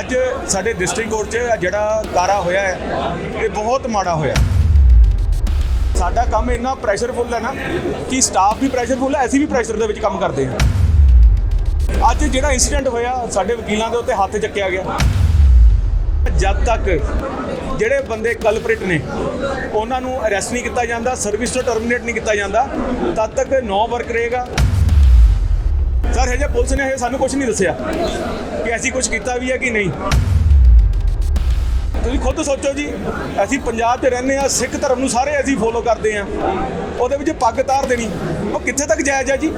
ਅੱਜ ਸਾਡੇ district court 'ਚ ਜਿਹੜਾ ਕਾਰਾ ਹੋਇਆ ਹੈ, ਇਹ ਬਹੁਤ ਮਾੜਾ ਹੋਇਆ। ਸਾਡਾ ਕੰਮ ਇੰਨਾ ਪ੍ਰੈਸ਼ਰਫੁਲ ਹੈ ਨਾ ਕਿ ਸਟਾਫ ਵੀ ਪ੍ਰੈਸ਼ਰਫੁਲ ਹੈ, ਅਸੀਂ ਵੀ ਪ੍ਰੈਸ਼ਰ ਦੇ ਵਿੱਚ ਕੰਮ ਕਰਦੇ ਹਾਂ। ਅੱਜ ਜਿਹੜਾ ਇਨਸੀਡੈਂਟ ਹੋਇਆ, ਸਾਡੇ ਵਕੀਲਾਂ ਦੇ ਉੱਤੇ ਹੱਥ ਚੱਕਿਆ ਗਿਆ। ਜਦ ਤੱਕ ਜਿਹੜੇ ਬੰਦੇ ਕਲਪ੍ਰਿਟ ਨੇ, ਉਹਨਾਂ ਨੂੰ ਅਰੈਸਟ ਨਹੀਂ ਕੀਤਾ ਜਾਂਦਾ ਸਰਵਿਸ ਤੋਂ ਟਰਮੀਨੇਟ ਨਹੀਂ ਕੀਤਾ ਜਾਂਦਾ, ਤਦ ਤੱਕ ਨੋ ਵਰਕ ਰਹੇਗਾ। ਸਰ ਹਜੇ ਪੁਲਿਸ ਨੇ ਹਜੇ ਸਾਨੂੰ ਕੁਝ ਨਹੀਂ ਦੱਸਿਆ ਕਿ ਅਸੀਂ ਕੁਝ ਕੀਤਾ ਵੀ ਹੈ ਕਿ ਨਹੀਂ। ਤੁਸੀਂ ਖੁਦ ਸੋਚੋ ਜੀ, ਅਸੀਂ ਪੰਜਾਬ 'ਚ ਰਹਿੰਦੇ ਆ ਸਿੱਖ ਧਰਮ ਨੂੰ ਸਾਰੇ ਅਸੀਂ ਫੋਲੋ ਕਰਦੇ ਆ ਉਹਦੇ ਵਿੱਚ ਪੱਗ ਤਾਰ ਦੇਣੀ, ਉਹ ਕਿੱਥੇ ਤੱਕ ਜਾਇਜ਼ ਹੈ ਜੀ?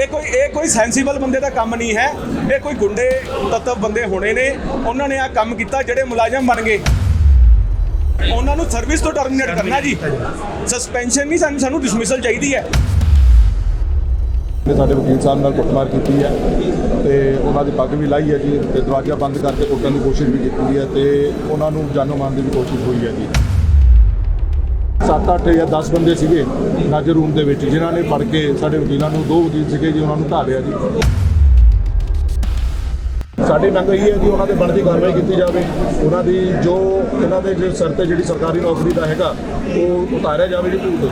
ਇਹ ਕੋਈ ਇਹ ਕੋਈ ਸੈਂਸੀਬਲ ਬੰਦੇ ਦਾ ਕੰਮ ਨਹੀਂ ਹੈ। ਇਹ ਕੋਈ ਗੁੰਡੇ ਤੱਤਵ ਬੰਦੇ ਹੋਣੇ ਨੇ। ਉਹਨਾਂ ਨੇ ਆ ਕੰਮ ਕੀਤਾ, ਜਿਹੜੇ ਮੁਲਾਜ਼ਮ ਬਣ ਗਏ। ਉਹਨਾਂ ਨੂੰ ਸਰਵਿਸ ਤੋਂ ਟਰਮੀਨੇਟ ਕਰਨਾ ਜੀ। ਸਸਪੈਂਸ਼ਨ ਨਹੀਂ ਸਾਨੂੰ ਸਾਨੂੰ ਡਿਸਮਿਸਲ ਚਾਹੀਦੀ ਹੈ। ਨੇ ਸਾਡੇ ਵਕੀਲ ਸਾਹਿਬ ਨਾਲ ਕੁੱਟਮਾਰ ਕੀਤੀ ਹੈ ਤੇ ਉਹਨਾਂ ਦੀ ਪੱਗ ਵੀ ਲਾਈ ਹੈ ਜੀ ਤੇ ਦਰਵਾਜ਼ਾ ਬੰਦ ਕਰਕੇ ਕੁੱਟਣ ਦੀ ਕੋਸ਼ਿਸ਼ ਵੀ ਕੀਤੀ ਹੈ ਤੇ ਉਹਨਾਂ ਨੂੰ ਜਾਨੋਂ ਮਾਰਨ ਦੀ ਵੀ ਕੋਸ਼ਿਸ਼ ਹੋਈ ਹੈ ਜੀ। 7-8 ਜਾਂ 10 ਬੰਦੇ ਸੀਗੇ ਨਾਜਰ ਰੂਮ ਦੇ ਵਿੱਚ, ਜਿਨ੍ਹਾਂ ਨੇ ਫੜ ਕੇ ਸਾਡੇ ਵਕੀਲਾਂ ਨੂੰ ਦੋ ਵਕੀਲ ਸੀਗੇ ਜੀ, ਉਹਨਾਂ ਨੂੰ ਢਾਲਿਆ ਜੀ। ਸਾਡੀ ਮੰਗ ਇਹ ਹੈ ਕਿ ਉਹਨਾਂ ਤੇ ਬਣਦੀ ਕਾਰਵਾਈ ਕੀਤੀ ਜਾਵੇ। ਉਹਨਾਂ ਦੀ ਜੋ ਇਹਨਾਂ ਦੇ ਜੋ ਸਿਰ ਤੇ ਜਿਹੜੀ ਸਰਕਾਰੀ ਨੌਕਰੀ ਦਾ ਹੈਗਾ, ਉਹ ਉਤਾਰਿਆ ਜਾਵੇ ਜੀ ਭੂਤ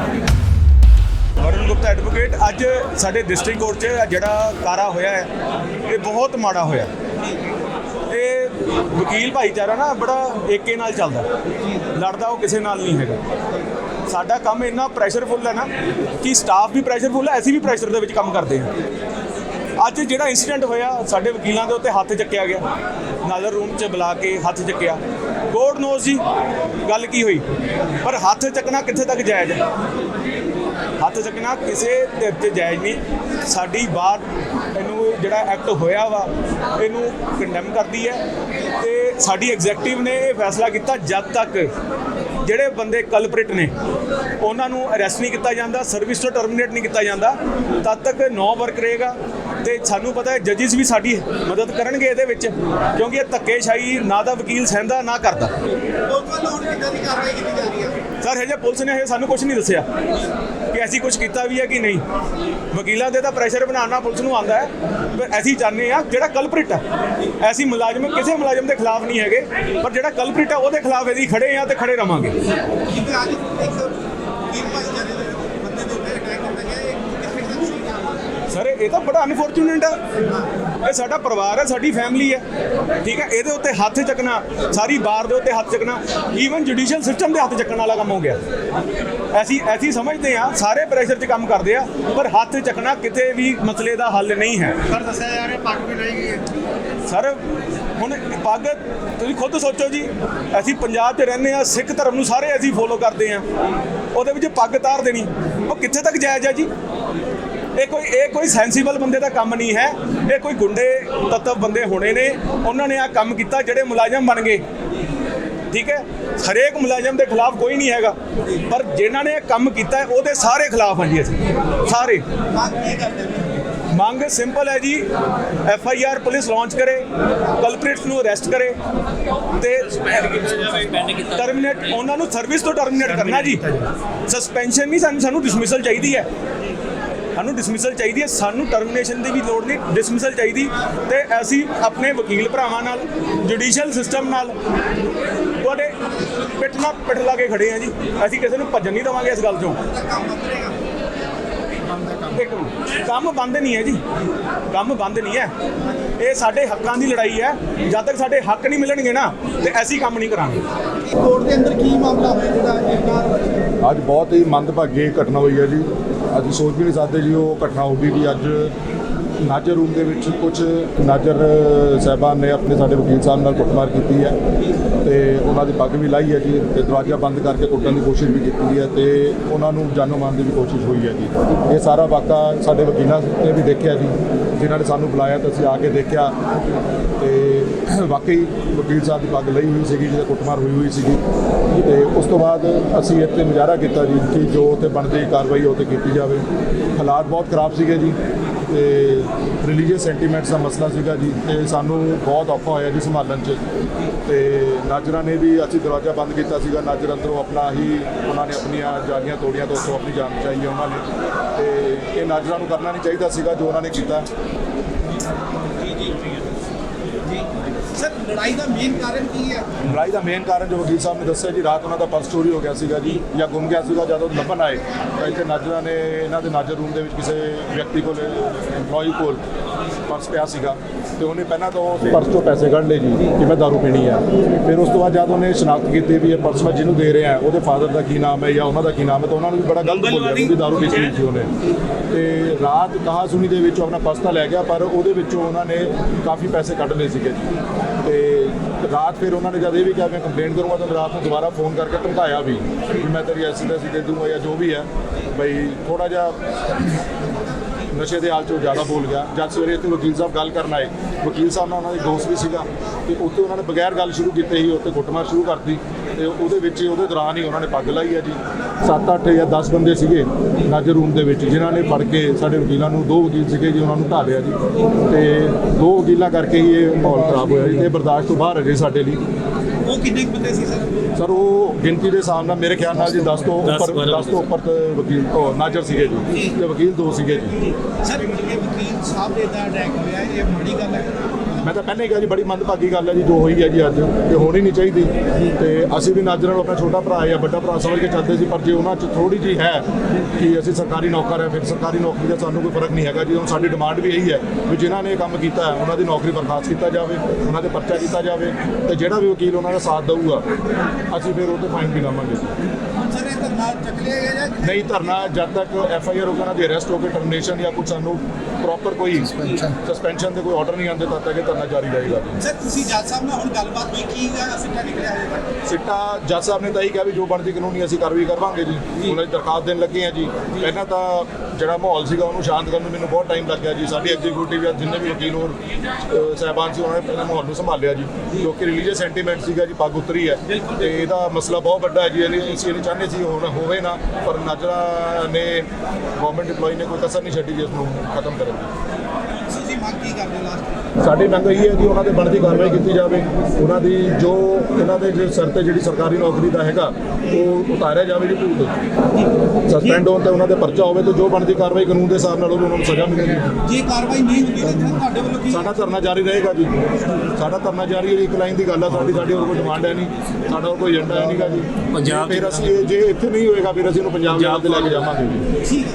ਵਰੁਣ ਗੁਪਤਾ ਐਡਵੋਕੇਟ ਅੱਜ ਸਾਡੇ ਡਿਸਟ੍ਰਿਕਟ ਕੋਰਟ 'ਚ ਜਿਹੜਾ ਕਾਰਾ ਹੋਇਆ ਹੈ, ਇਹ ਬਹੁਤ ਮਾੜਾ ਹੋਇਆ। ਇਹ ਵਕੀਲ ਭਾਈਚਾਰਾ ਨਾ ਬੜਾ ਏਕੇ ਨਾਲ ਚੱਲਦਾ ਲੜਦਾ ਉਹ ਕਿਸੇ ਨਾਲ ਨਹੀਂ ਹੈਗਾ। ਸਾਡਾ ਕੰਮ ਇੰਨਾ ਪ੍ਰੈਸ਼ਰਫੁਲ ਹੈ ਨਾ ਕਿ ਸਟਾਫ ਵੀ ਪ੍ਰੈਸ਼ਰਫੁਲ ਹੈ, ਅਸੀਂ ਵੀ ਪ੍ਰੈਸ਼ਰ ਦੇ ਵਿੱਚ ਕੰਮ ਕਰਦੇ ਹਾਂ। ਅੱਜ ਜਿਹੜਾ ਇਨਸੀਡੈਂਟ ਹੋਇਆ, ਸਾਡੇ ਵਕੀਲਾਂ ਦੇ ਉੱਤੇ ਹੱਥ ਚੱਕਿਆ ਗਿਆ। ਨਾਜ਼ਰ ਰੂਮ 'ਚ ਬੁਲਾ ਕੇ ਹੱਥ ਚੱਕਿਆ। ਕੋਰਟ ਨੋਜ਼ ਜੀ ਗੱਲ ਕੀ ਹੋਈ। ਪਰ ਹੱਥ ਚੱਕਣਾ ਕਿੱਥੇ ਤੱਕ ਜਾਇਜ਼ ਹੈ? ਹੱਥ ਚੱਕਣਾ ਕਿਸੇ ਦੇ ਉੱਤੇ ਜਾਇਜ਼ ਨਹੀਂ। ਸਾਡੀ ਬਾਤ ਇਹਨੂੰ ਜਿਹੜਾ ਐਕਟ ਹੋਇਆ ਵਾ, ਇਹਨੂੰ ਕੰਡੈਮ ਕਰਦੀ ਹੈ ਤੇ ਸਾਡੀ ਐਗਜ਼ੈਕਟਿਵ ਨੇ ਇਹ ਫੈਸਲਾ ਕੀਤਾ ਜਦ ਤੱਕ ਜਿਹੜੇ ਬੰਦੇ ਕਲਪ੍ਰਿਟ ਨੇ, ਉਹਨਾਂ ਨੂੰ ਅਰੈਸਟ ਨਹੀਂ ਕੀਤਾ ਜਾਂਦਾ ਸਰਵਿਸ ਤੋਂ ਟਰਮੀਨੇਟ ਨਹੀਂ ਕੀਤਾ ਜਾਂਦਾ, ਤਦ ਤੱਕ ਨੋ ਵਰਕ ਰਹੇਗਾ ਤੇ ਸਾਨੂੰ ਪਤਾ ਹੈ ਜੱਜਿਸ ਵੀ ਸਾਡੀ ਮਦਦ ਕਰਨਗੇ ਇਹਦੇ ਵਿੱਚ, ਕਿਉਂਕਿ ਇਹ ਧੱਕੇਸ਼ਾਹੀ ਨਾ ਦਾ ਵਕੀਲ ਸਹਿੰਦਾ, ਨਾ ਕਰਦਾ। ਲੋਕਾਂ ਨੂੰ ਹੁਣ ਕਿੱਦਾਂ ਦੀ ਕਾਰਵਾਈ ਕੀਤੀ ਜਾ ਰਹੀ ਹੈ? ਸਰ, ਹਜੇ ਪੁਲਿਸ ਨੇ ਇਹ ਸਾਨੂੰ ਕੁਝ ਨਹੀਂ ਦੱਸਿਆ ਕਿ ਅਸੀਂ ਕੁਝ ਕੀਤਾ ਵੀ ਹੈ ਕਿ ਨਹੀਂ। ਵਕੀਲਾਂ ਦੇ ਤਾਂ ਪ੍ਰੈਸ਼ਰ ਬਣਾਉਣਾ ਪੁਲਿਸ ਨੂੰ ਆਂਦਾ ਹੈ, ਪਰ ਅਸੀਂ ਚਾਹੁੰਦੇ ਆ ਜਿਹੜਾ ਕਲਪ੍ਰਿਟ ਹੈ ਐਸੀ ਮੁਲਾਜ਼ਮ, ਕਿਸੇ ਮੁਲਾਜ਼ਮ ਦੇ ਖਿਲਾਫ ਨਹੀਂ ਹੈਗੇ, ਪਰ ਜਿਹੜਾ ਕਲਪ੍ਰਿਟ ਹੈ ਉਹਦੇ ਖਿਲਾਫ ਅਸੀਂ ਖੜੇ ਆ ਤੇ ਖੜੇ ਰਵਾਂਗੇ ਕਿਉਂਕਿ ਅੱਜ ਇੱਕ ਟੀਮ ਭਾਈਚਾਰੇ ਦੇ ਬੰਦੇ ਦੇ ਉੱਤੇ ਅਟੈਕ ਕੀਤਾ ਗਿਆ ਇਹ ਕਿਸ ਕਿਸਮ ਸੀ ਕੰਮ ਸਰ ਇਹ ਤਾਂ ਬੜਾ ਅਨਫੋਰਚੂਨੇਟ ਹੈ ਇਹ ਸਾਡਾ ਪਰਿਵਾਰ ਹੈ ਸਾਡੀ ਫੈਮਿਲੀ ਹੈ ਠੀਕ ਹੈ ਇਹਦੇ ਉੱਤੇ ਹੱਥ ਚੱਕਣਾ ਸਾਰੀ ਬਾਰ ਦੇ ਉੱਤੇ ਹੱਥ ਚੱਕਣਾ ਈਵਨ ਜੁਡੀਸ਼ੀਅਲ ਸਿਸਟਮ ਦੇ ਹੱਥ ਚੱਕਣ ਵਾਲਾ ਕੰਮ ਹੋ ਗਿਆ। ਅਸੀਂ ਅਸੀਂ ਸਮਝਦੇ ਹਾਂ ਸਾਰੇ ਪ੍ਰੈਸ਼ਰ 'ਚ ਕੰਮ ਕਰਦੇ ਆ ਪਰ ਹੱਥ ਚੱਕਣਾ ਕਿਤੇ ਵੀ ਮਸਲੇ ਦਾ ਹੱਲ ਨਹੀਂ ਹੈ। ਸਰ ਦੱਸਿਆ ਜਾ ਰਿਹਾ ਪੱਗ ਵੀ ਲਾਈ ਗਈ ਹੈ। ਸਰ ਹੁਣ ਪੱਗ ਤੁਸੀਂ ਖੁਦ ਸੋਚੋ ਜੀ ਅਸੀਂ ਪੰਜਾਬ 'ਚ ਰਹਿੰਦੇ ਆ ਸਿੱਖ ਧਰਮ ਨੂੰ ਸਾਰੇ ਅਸੀਂ ਫੋਲੋ ਕਰਦੇ ਆ ਉਹਦੇ ਵਿੱਚ ਪੱਗ ਤਾਰ ਦੇਣੀ। ਉਹ ਕਿੱਥੇ ਤੱਕ ਜਾਇਜ਼ ਹੈ ਜੀ? ਇਹ ਕੋਈ ਇਹ ਕੋਈ ਸੈਂਸੀਬਲ ਬੰਦੇ ਦਾ ਕੰਮ ਨਹੀਂ ਹੈ। ਇਹ ਕੋਈ ਗੁੰਡੇ ਤੱਤਵ ਬੰਦੇ ਹੋਣੇ ਨੇ। ਉਹਨਾਂ ਨੇ ਆ ਕੰਮ ਕੀਤਾ, ਜਿਹੜੇ ਮੁਲਾਜ਼ਮ ਬਣ ਗਏ। ਠੀਕ ਹੈ? ਹਰੇਕ ਮੁਲਾਜ਼ਮ ਦੇ ਖਿਲਾਫ ਕੋਈ ਨਹੀਂ ਹੈਗਾ। ਪਰ ਜਿਨ੍ਹਾਂ ਨੇ ਕੰਮ ਕੀਤਾ ਹੈ, ਉਹਦੇ ਸਾਰੇ ਖਿਲਾਫ ਹਾਂ ਜੀ ਅਸੀਂ। ਸਾਰੇ। ਮੰਗ ਸਿੰਪਲ ਹੈ ਜੀ। F I R police launch ਕਰੇ ਕਲਪ੍ਰੀਟਸ ਨੂੰ ਅਰੈਸਟ ਕਰੇ ਤੇ ਟਰਮੀਨੇਟ ਉਹਨਾਂ ਨੂੰ ਸਰਵਿਸ ਤੋਂ ਟਰਮੀਨੇਟ ਕਰਨਾ ਜੀ। ਸਸਪੈਂਸ਼ਨ ਨਹੀਂ ਸਾਨੂੰ ਸਾਨੂੰ ਡਿਸਮਿਸਲ ਚਾਹੀਦੀ ਹੈ। ਸਾਨੂੰ ਡਿਸਮਿਸਲ ਚਾਹੀਦੀ ਹੈ ਸਾਨੂੰ ਟਰਮੀਨੇਸ਼ਨ ਦੀ ਵੀ ਲੋੜ ਨਹੀਂ ਡਿਸਮਿਸਲ ਚਾਹੀਦੀ। ਤੇ ਅਸੀਂ ਆਪਣੇ ਵਕੀਲ ਭਰਾਵਾਂ ਨਾਲ ਜੁਡੀਸ਼ੀਅਲ ਸਿਸਟਮ ਨਾਲ ਤੁਹਾਡੇ ਪਿੱਠ ਨਾਲ ਪਿੱਠ ਲਾ ਕੇ ਖੜੇ ਆ ਜੀ। ਅਸੀਂ ਕਿਸੇ ਨੂੰ ਭੱਜਣ ਨਹੀਂ ਦੇਵਾਂਗੇ ਇਸ ਗੱਲ ਤੋਂ ਕੰਮ ਬੰਦ ਨਹੀਂ ਹੈ ਜੀ। ਕੰਮ ਬੰਦ ਨਹੀਂ ਹੈ। ਇਹ ਸਾਡੇ ਹੱਕਾਂ ਦੀ ਲੜਾਈ ਹੈ। ਜਦ ਤੱਕ ਸਾਡੇ ਹੱਕ ਨਹੀਂ ਮਿਲਣਗੇ ਨਾ ਤੇ ਐਸੀ ਕੰਮ ਨਹੀਂ ਕਰਾਂਗੇ। ਕੋਰਟ ਦੇ ਅੰਦਰ ਕੀ ਮਾਮਲਾ ਹੋਇਆ ਜਿਹੜਾ ਇੱਕ ਅੱਜ ਬਹੁਤ ਹੀ ਮੰਦਭਾਗੀ ਘਟਨਾ ਹੋਈ ਹੈ ਜੀ। ਅੱਜ ਸੋਚ ਵੀ ਨਹੀਂ ਸਕਦੇ ਜੀ, ਉਹ ਘਟਨਾ ਹੋ ਗਈ ਕਿ ਅੱਜ। ਨਾਜਰ ਰੂਮ ਦੇ ਵਿੱਚ ਕੁਝ ਨਾਜਰ ਸਾਹਿਬਾਨ ਨੇ ਆਪਣੇ ਸਾਡੇ ਵਕੀਲ ਸਾਹਿਬ ਨਾਲ ਕੁੱਟਮਾਰ ਕੀਤੀ ਹੈ। ਤੇ ਉਹਨਾਂ ਦੀ ਪੱਗ ਵੀ ਲਾਈ ਹੈ ਜੀ ਤੇ ਦਰਵਾਜ਼ਾ ਬੰਦ ਕਰਕੇ ਕੁੱਟਣ ਦੀ ਕੋਸ਼ਿਸ਼ ਵੀ ਕੀਤੀ ਹੈ ਤੇ ਉਹਨਾਂ ਨੂੰ ਜਾਨੋਂ ਮਾਰਨ ਦੀ ਵੀ ਕੋਸ਼ਿਸ਼ ਹੋਈ ਹੈ ਜੀ। ਇਹ ਸਾਰਾ ਵਾਕਾ ਸਾਡੇ ਵਕੀਲਾਂ ਨੇ ਵੀ ਦੇਖਿਆ ਜੀ। ਜਿਨ੍ਹਾਂ ਨੇ ਸਾਨੂੰ ਬੁਲਾਇਆ ਤਾਂ ਅਸੀਂ ਆ ਕੇ ਦੇਖਿਆ ਤੇ ਵਾਕਈ ਵਕੀਲ ਸਾਹਿਬ ਦੀ ਪੱਗ ਲਈ ਹੋਈ ਸੀਗੀ, ਜਿਹਦੇ ਕੁੱਟਮਾਰ ਹੋਈ ਹੋਈ ਸੀਗੀ। ਤੇ ਉਸ ਤੋਂ ਬਾਅਦ ਅਸੀਂ ਇੱਥੇ ਮੁਜ਼ਾਹਰਾ ਕੀਤਾ ਜੀ ਕਿ ਜੋ ਉੱਥੇ ਬਣਦੀ ਕਾਰਵਾਈ ਉਹ ਤੇ ਕੀਤੀ ਜਾਵੇ। ਹਾਲਾਤ ਬਹੁਤ ਖਰਾਬ ਸੀਗੇ ਜੀ। ਤੇ ਰਿਲੀਜੀਅਸ ਸੈਂਟੀਮੈਂਟਸ ਦਾ ਮਸਲਾ ਸੀਗਾ ਜੀ, ਤੇ ਸਾਨੂੰ ਬਹੁਤ ਔਖਾ ਹੋਇਆ ਜੀ ਸੰਭਾਲਣ 'ਚ। ਤੇ ਨਾਜਰਾਂ ਨੇ ਵੀ ਅਸੀਂ ਦਰਵਾਜ਼ਾ ਬੰਦ ਕੀਤਾ ਸੀਗਾ, ਨਾਜਰ ਅੰਦਰੋਂ ਆਪਣਾ ਹੀ ਉਹਨਾਂ ਨੇ ਆਪਣੀਆਂ ਜਾਨੀਆਂ ਤੋੜੀਆਂ ਤੋਂ ਉੱਥੋਂ ਆਪਣੀ ਜਾਨ ਬਚਾਈ ਹੈ ਉਹਨਾਂ ਨੇ। ਤੇ ਇਹ ਨਾਜਰਾਂ ਨੂੰ ਕਰਨਾ ਨਹੀਂ ਚਾਹੀਦਾ ਸੀਗਾ ਜੋ ਉਹਨਾਂ ਨੇ ਕੀਤਾ। ਲੜਾਈ ਦਾ ਮੇਨ ਕਾਰਨ ਕੀ ਹੈ? ਲੜਾਈ ਦਾ ਮੇਨ ਕਾਰਨ ਜੋ ਵਕੀਲ ਸਾਹਿਬ ਨੇ ਦੱਸਿਆ ਜੀ ਰਾਤ ਉਹਨਾਂ ਦਾ ਪਰਸ ਚੋਰੀ ਹੋ ਗਿਆ ਸੀਗਾ ਜੀ ਜਾਂ ਗੁੰਮ ਗਿਆ ਸੀਗਾ ਜਦੋਂ ਲੱਭਣ ਆਏ ਤਾਂ ਇੱਥੇ ਨਾਜਰਾਂ ਨੇ ਇਹਨਾਂ ਦੇ ਨਾਜਰ ਰੂਮ ਦੇ ਵਿੱਚ ਕਿਸੇ ਵਿਅਕਤੀ ਕੋਲ EMPLOYEE ਕੋਲ ਪਰਸ ਪਿਆ ਸੀਗਾ ਤੇ ਉਹਨੇ ਪਹਿਲਾਂ ਤਾਂ ਉਸ ਪਰਸ ਤੋਂ ਪੈਸੇ ਕੱਢ ਲਏ ਜੀ ਕਿ ਮੈਂ ਦਾਰੂ ਪੀਣੀ ਆ। ਫਿਰ ਉਸ ਤੋਂ ਬਾਅਦ ਜਦ ਉਹਨੇ ਸ਼ਨਾਖਤ ਕੀਤੀ ਵੀ ਇਹ ਪਰਸ ਮੈਂ ਜਿਹਨੂੰ ਦੇ ਰਿਹਾ ਉਹਦੇ ਫਾਦਰ ਦਾ ਕੀ ਨਾਮ ਹੈ ਜਾਂ ਉਹਨਾਂ ਦਾ ਕੀ ਨਾਮ ਹੈ ਤਾਂ ਉਹਨਾਂ ਨੂੰ ਵੀ ਬੜਾ ਗਲਤ ਬੋਲਿਆ ਕਿ ਦਾਰੂ ਵੇਚਣੀ ਸੀ ਉਹਨੇ। ਤੇ ਰਾਤ ਕਹਾ ਸੁਣੀ ਦੇ ਵਿੱਚ ਆਪਣਾ ਪਰਸ ਤਾਂ ਲੈ ਗਿਆ ਪਰ ਉਹਦੇ ਵਿੱਚੋਂ ਉਹਨਾਂ ਨੇ ਕਾਫੀ ਪੈਸੇ ਕੱਢ ਲਏ ਸੀਗੇ ਜੀ। ਤੇ ਰਾਤ ਫਿਰ ਉਹਨਾਂ ਨੇ ਜਦ ਇਹ ਵੀ ਕਿਹਾ, ਮੈਂ ਕੰਪਲੇਂਟ ਕਰੂੰਗਾ, ਤਾਂ ਰਾਤ ਨੂੰ ਦੁਬਾਰਾ ਫੋਨ ਕਰਕੇ ਧਮਕਾਇਆ ਵੀ ਕਿ ਮੈਂ ਤੇਰੀ ਐਸੀ ਤੈਸੀ ਦੇ ਦੂੰਗਾ ਜਾਂ ਜੋ ਵੀ ਹੈ, ਬਈ ਥੋੜਾ ਜਿਹਾ ਨਸ਼ੇ ਦੇ ਹਾਲ 'ਚ ਉਹ ਜ਼ਿਆਦਾ ਬੋਲ ਗਿਆ। ਜਦ ਸਵੇਰੇ ਇੱਥੇ ਵਕੀਲ ਸਾਹਿਬ ਗੱਲ ਕਰਨ ਆਏ, ਵਕੀਲ ਸਾਹਿਬ ਨਾਲ ਉਹਨਾਂ ਦੇ ਦੋਸਤ ਵੀ ਸੀਗਾ ਤੇ ਉੱਥੇ ਉਹਨਾਂ ਨੇ ਬਗੈਰ ਗੱਲ ਸ਼ੁਰੂ ਕੀਤੇ ਹੀ ਉੱਥੇ ਕੁੱਟਮਾਰ ਸ਼ੁਰੂ ਕਰਤੀ ਤੇ ਉਹਦੇ ਵਿੱਚ ਹੀ, ਉਹਦੇ ਦੌਰਾਨ ਹੀ ਉਹਨਾਂ ਨੇ ਪੱਗ ਲਾਈ ਹੈ ਜੀ। 7-8 ਜਾਂ 10 ਬੰਦੇ ਸੀਗੇ ਨਾਜਰ ਰੂਮ ਦੇ ਵਿੱਚ, ਜਿਨ੍ਹਾਂ ਨੇ ਫੜ ਕੇ ਸਾਡੇ ਵਕੀਲਾਂ ਨੂੰ, ਦੋ ਵਕੀਲ ਸੀਗੇ ਜੀ, ਉਹਨਾਂ ਨੂੰ ਢਾਲਿਆ ਜੀ। ਤੇ ਦੋ ਵਕੀਲਾਂ ਕਰਕੇ ਹੀ ਇਹ ਮਾਹੌਲ ਖਰਾਬ ਹੋਇਆ ਜੀ ਤੇ ਇਹ ਬਰਦਾਸ਼ਤ ਤੋਂ ਬਾਹਰ ਹੈ ਜੀ ਸਾਡੇ ਲਈ। ਉਹ ਕਿੰਨੇ ਕੁ ਬੰਦੇ ਸੀ ਸਰ? ਸਰ ਉਹ ਗਿਣਤੀ ਦੇ ਹਿਸਾਬ ਨਾਲ ਮੇਰੇ ਖਿਆਲ ਨਾਲ ਜੀ 10 ਤੋਂ ਉੱਪਰ 10 ਤੋਂ ਉੱਪਰ ਤੇ ਵਕੀਲ ਉਹ ਨਾਜਰ ਸੀਗੇ ਜੀ। ਤੇ ਵਕੀਲ ਦੋ ਸੀਗੇ ਜੀ। ਸਰ ਇਹ ਵਕੀਲ ਸਾਹਿਬ ਦੇ ਇਦਾਂ ਅਟੈਕ ਹੋਇਆ ਇਹ ਬੜੀ ਗੱਲ ਹੈ। ਮੈਂ ਤਾਂ ਪਹਿਲਾਂ ਹੀ ਕਿਹਾ ਜੀ ਬੜੀ ਮੰਦਭਾਗੀ ਗੱਲ ਹੈ ਜੀ, ਜੋ ਹੋਈ ਹੈ ਜੀ ਅੱਜ, ਇਹ ਹੋਣੀ ਨਹੀਂ ਚਾਹੀਦੀ। ਤੇ ਅਸੀਂ ਵੀ ਨਾਜਰ ਨਾਲ ਆਪਣਾ ਛੋਟਾ ਭਰਾ ਜਾਂ ਵੱਡਾ ਭਰਾ ਸਮਝ ਕੇ ਚੱਲਦੇ ਸੀ, ਪਰ ਜੇ ਉਹਨਾਂ 'ਚ ਥੋੜੀ ਜੀ ਹੈ ਕਿ ਅਸੀਂ ਸਰਕਾਰੀ ਨੌਕਰ ਹੈ, ਫਿਰ ਸਰਕਾਰੀ ਨੌਕਰੀ ਦਾ ਸਾਨੂੰ ਕੋਈ ਫ਼ਰਕ ਨਹੀਂ ਹੈਗਾ ਜੀ। ਹੁਣ ਸਾਡੀ ਡਿਮਾਂਡ ਵੀ ਇਹੀ ਹੈ ਵੀ ਜਿਨ੍ਹਾਂ ਨੇ ਇਹ ਕੰਮ ਕੀਤਾ ਹੈ, ਉਹਨਾਂ ਦੀ ਨੌਕਰੀ ਬਰਖਾਸਤ ਕੀਤਾ ਜਾਵੇ, ਉਹਨਾਂ ਦੇ ਪਰਚਾ ਕੀਤਾ ਜਾਵੇ, ਤੇ ਜਿਹੜਾ ਵੀ ਵਕੀਲ ਉਹਨਾਂ ਦਾ ਸਾਥ ਦੇਊਗਾ, ਅਸੀਂ ਫਿਰ ਉਹ ਤੇ ਫਾਈਨ ਵੀ ਲਾਵਾਂਗੇ। ਨਹੀਂ ਧਰਨਾ ਜਦ ਤੱਕ ਐਫ ਆਈ ਆਰ ਉਹਨਾਂ ਦੀ ਅਰੈਸਟ ਹੋ ਕੇ ਟਰਮੀਨੇਸ਼ਨ ਜਾਂ ਕੁਝ ਸਾਨੂੰ ਪ੍ਰੋਪਰ ਕੋਈ ਸਸਪੈਂਸ਼ਨ ਦੇ ਕੋਈ ਆਰਡਰ ਨਹੀਂ ਆਉਂਦੇ ਤਦ ਤੱਕ ਇਹ ਧਰਨਾ ਜਾਰੀ ਰਹੇਗਾ। ਸਰ ਤੁਸੀਂ ਜੱਜ ਸਾਹਿਬ ਨਾਲ ਹੁਣ ਗੱਲਬਾਤ ਹੋਈ ਕੀ ਸਿੱਟਾ ਨਿਕਲਿਆ ਤੱਕ ਸਿੱਟਾ ਜੱਜ ਸਾਹਿਬ ਨੇ ਤਾਂ ਇਹੀ ਕਿਹਾ ਵੀ ਜੋ ਬਣਦੀ ਕਾਨੂੰਨੀ ਅਸੀਂ ਕਾਰਵਾਈ ਕਰਵਾਂਗੇ ਜੀ। ਹੁਣ ਅਸੀਂ ਦਰਖਾਸਤ ਦੇਣ ਲੱਗੇ ਹਾਂ ਜੀ। ਪਹਿਲਾਂ ਤਾਂ ਜਿਹੜਾ ਮਾਹੌਲ ਸੀਗਾ ਉਹਨੂੰ ਸ਼ਾਂਤ ਕਰਨ ਨੂੰ ਮੈਨੂੰ ਬਹੁਤ ਟਾਈਮ ਲੱਗਿਆ ਜੀ। ਸਾਡੀ ਐਗਜ਼ੀਕਿਊਟਿਵ ਜਾਂ ਜਿੰਨੇ ਵੀ ਵਕੀਲ ਹੋਰ ਸਾਹਿਬਾਨ ਸੀ ਉਹਨਾਂ ਨੇ ਪਹਿਲਾਂ ਮਾਹੌਲ ਨੂੰ ਸੰਭਾਲਿਆ ਜੀ। ਕਿਉਂਕਿ ਰਿਲੀਜੀਅਸ ਸੈਂਟੀਮੈਂਟ ਸੀਗਾ ਜੀ ਪੱਗ ਉਤਰੀ ਹੈ। ਤੇ ਇਹਦਾ ਮਸਲਾ ਬਹੁਤ ਵੱਡਾ ਹੈ ਜੀ। ਇਹ ਨਹੀਂ ਅਸੀਂ ਇਹ ਨਹੀਂ ਚਾਹੁੰਦੇ ਸੀ ਹੁਣ ਹੋਵੇ ਨਾ, ਪਰ ਨਾਜਰਾ ਨੇ ਗਵਰਨਮੈਂਟ EMPLOYE ਨੇ ਕੋਈ ਕਸਰ ਨਹੀਂ ਛੱਡੀ ਜਿਸ ਨੂੰ ਖਤਮ ਕਰਨ ਦੀ। ਤੁਸੀਂ ਮੰਗ ਕੀ ਕਰਦੇ ਹੋ ਲਾਸਟ ਸਾਡੀ ਮੰਗ ਇਹ ਹੈ ਕਿ ਉਹਨਾਂ ਤੇ ਬਣਦੀ ਕਾਰਵਾਈ ਕੀਤੀ ਜਾਵੇ। ਉਹਨਾਂ ਦੀ ਜੋ ਇਹਨਾਂ ਦੇ ਜਿਹੜੇ ਸਿਰ ਤੇ ਜਿਹੜੀ ਸਰਕਾਰੀ ਨੌਕਰੀ ਦਾ ਹੈਗਾ ਉਹ ਉਤਾਰਿਆ ਜਾਵੇ ਜੀ ਭੂਤ। ਸਸਪੈਂਡ ਹੋਣ ਤੇ ਉਹਨਾਂ ਦੇ ਪਰਚਾ ਹੋਵੇ ਤੇ ਜੋ ਬਣਦੀ ਕਾਰਵਾਈ ਕਾਨੂੰਨ ਦੇ ਹਿਸਾਬ ਨਾਲ ਉਹਨਾਂ ਨੂੰ ਸਜ਼ਾ ਮਿਲੇਗੀ ਜੇ। ਕਾਰਵਾਈ ਨਹੀਂ ਹੁੰਦੀ ਤਾਂ ਤੁਹਾਡੇ ਵੱਲੋਂ ਕੀ ਸਾਡਾ ਧਰਨਾ ਜਾਰੀ ਰਹੇਗਾ ਜੀ। ਸਾਡਾ ਧਰਨਾ ਜਾਰੀ ਹੈ ਇੱਕ ਲਾਈਨ ਦੀ ਗੱਲ ਆ ਸਾਡੀ ਸਾਡੀ ਹੋਰ ਕੋਈ ਡਿਮਾਂਡ ਹੈ ਨਹੀਂ। ਸਾਡਾ ਹੋਰ ਕੋਈ ਏਜੰਡਾ ਹੈ ਨਹੀਂਗਾ ਜੀ। ਪੰਜਾਬ ਫਿਰ ਅਸੀਂ ਇਹ- ਜੇ ਇੱਥੇ ਨਹੀਂ ਹੋਏਗਾ ਫਿਰ ਅਸੀਂ ਇਹਨੂੰ ਪੰਜਾਬ ਤੇ ਲੈ ਕੇ ਜਾਵਾਂਗੇ ਜੀ। ਠੀਕ ਹੈ।